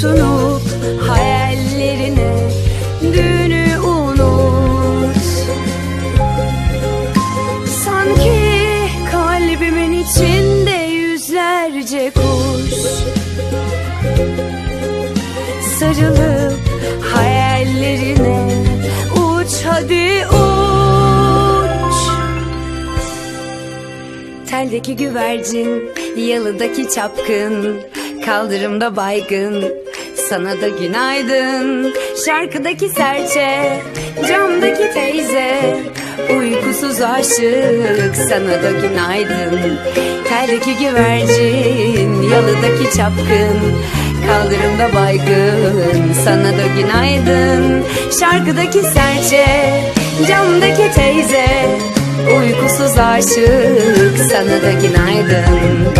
tutunup hayallerine dünü unut. Sanki kalbimin içinde yüzlerce kuş Sarılıp hayallerine uç hadi uç. Teldeki güvercin, yalıdaki çapkın Kaldırımda baygın, sana da günaydın. Şarkıdaki serçe, camdaki teyze. Uykusuz aşık, sana da günaydın. Teldeki güvercin, yalıdaki çapkın. Kaldırımda baygın, sana da günaydın. Şarkıdaki serçe, camdaki teyze. Uykusuz aşık sana da günaydın